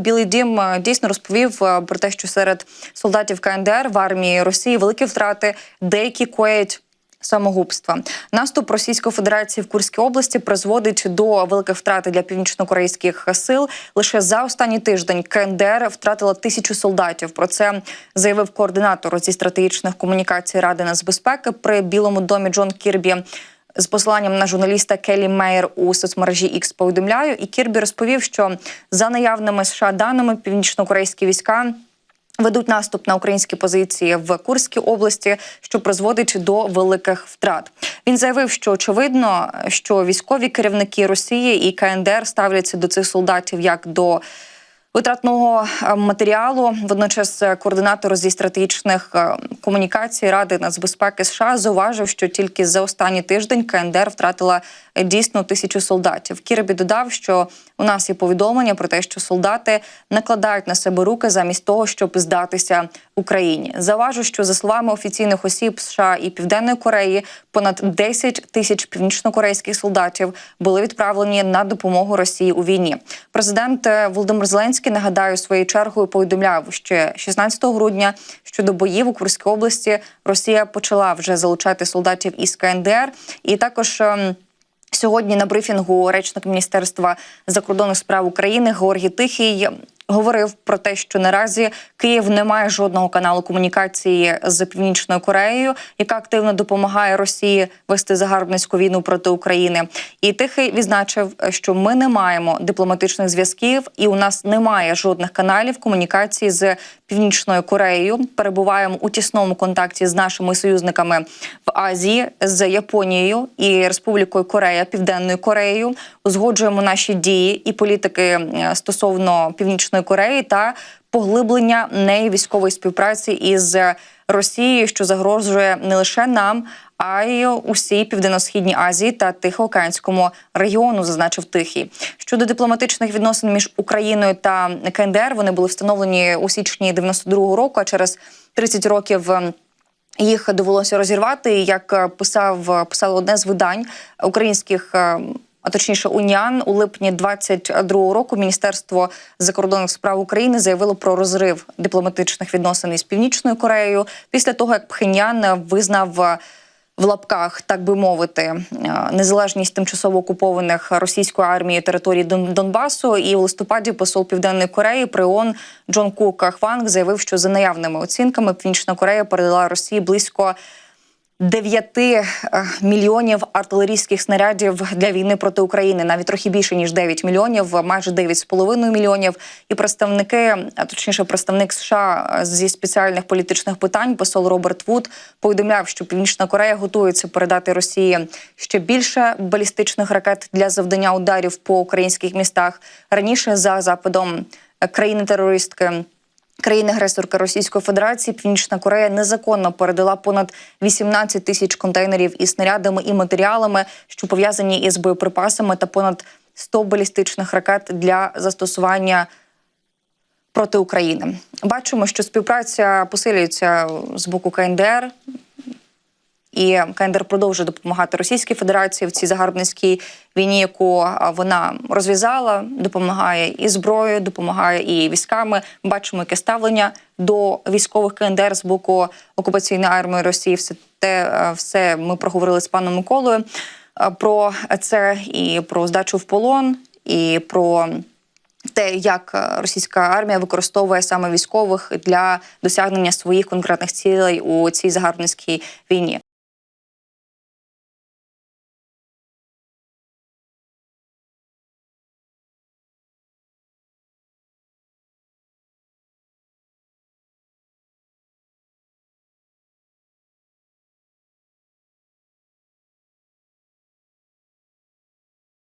Білий Дім е, дійсно розповів е, про те, що серед солдатів КНДР в армії Росії великі втрати, деякі коять. Самогубства наступ Російської Федерації в Курській області призводить до великих втрат для північнокорейських сил. Лише за останній тиждень КНДР втратила тисячу солдатів. Про це заявив координатор зі стратегічних комунікацій Ради нацбезпеки при Білому домі Джон Кірбі. З посиланням на журналіста Келі Мейер у соцмережі X повідомляю, і Кірбі розповів, що за наявними США даними північнокорейські війська. Ведуть наступ на українські позиції в Курській області, що призводить до великих втрат. Він заявив, що очевидно, що військові керівники Росії і КНДР ставляться до цих солдатів як до витратного е, матеріалу. Водночас е, координатор зі стратегічних е, комунікацій Ради нацбезпеки США зауважив, що тільки за останній тиждень КНДР втратила дійсно тисячу солдатів. Кірбі додав, що у нас є повідомлення про те, що солдати накладають на себе руки замість того, щоб здатися Україні. Заважу, що за словами офіційних осіб США і Південної Кореї, понад 10 тисяч північнокорейських солдатів були відправлені на допомогу Росії у війні. Президент Володимир Зеленський нагадаю своєю чергою повідомляв ще 16 грудня щодо боїв у Курській області. Росія почала вже залучати солдатів із КНДР і також. ем, Сьогодні на брифінгу речник міністерства закордонних справ України Георгій Тихий говорив про те, що наразі Київ не має жодного каналу комунікації з північною Кореєю, яка активно допомагає Росії вести загарбницьку війну проти України. І Тихий відзначив, що ми не маємо дипломатичних зв'язків, і у нас немає жодних каналів комунікації з північною Кореєю. Перебуваємо у тісному контакті з нашими союзниками в Азії, з Японією і Республікою Корея, Південною Кореєю. Узгоджуємо наші дії і політики е, стосовно північної Кореї та поглиблення неї військової співпраці із Росією, що загрожує не лише нам. А й усій південно-східній Азії та Тихоокеанському регіону, зазначив Тихий. Щодо дипломатичних відносин між Україною та КНДР, вони були встановлені у січні 92-го року. А через 30 років ем, їх довелося розірвати. Як е, писав писало одне з видань українських. А точніше, уніан у липні 22-го року Міністерство закордонних справ України заявило про розрив дипломатичних відносин із північною Кореєю після того, як Пхеньян визнав е, в лапках, так би мовити, е, незалежність тимчасово окупованих російською армією території Дон- Донбасу. І в листопаді посол Південної Кореї при ООН Джон Кук Хванг заявив, що за наявними оцінками Північна Корея передала Росії близько 9 е, мільйонів артилерійських снарядів для війни проти України, навіть трохи більше ніж 9 мільйонів, майже 9,5 мільйонів. І представники, а точніше, представник США зі спеціальних політичних питань, посол Роберт Вуд, повідомляв, що Північна Корея готується передати Росії ще більше балістичних ракет для завдання ударів по українських містах. Раніше за западом країни-терористки. Країни-агресорки Російської Федерації Північна Корея незаконно передала понад 18 тисяч контейнерів із снарядами і матеріалами, що пов'язані із боєприпасами, та понад 100 балістичних ракет для застосування проти України. Бачимо, що співпраця посилюється з боку КНДР. І КНДР продовжує допомагати Російській Федерації в цій загарбницькій війні, яку вона розв'язала, допомагає і зброєю, допомагає і військами. Ми Бачимо, яке ставлення до військових КНДР з боку окупаційної армії Росії. Все те все ми проговорили з паном Миколою про це і про здачу в полон, і про те, як російська армія використовує саме військових для досягнення своїх конкретних цілей у цій загарбницькій війні.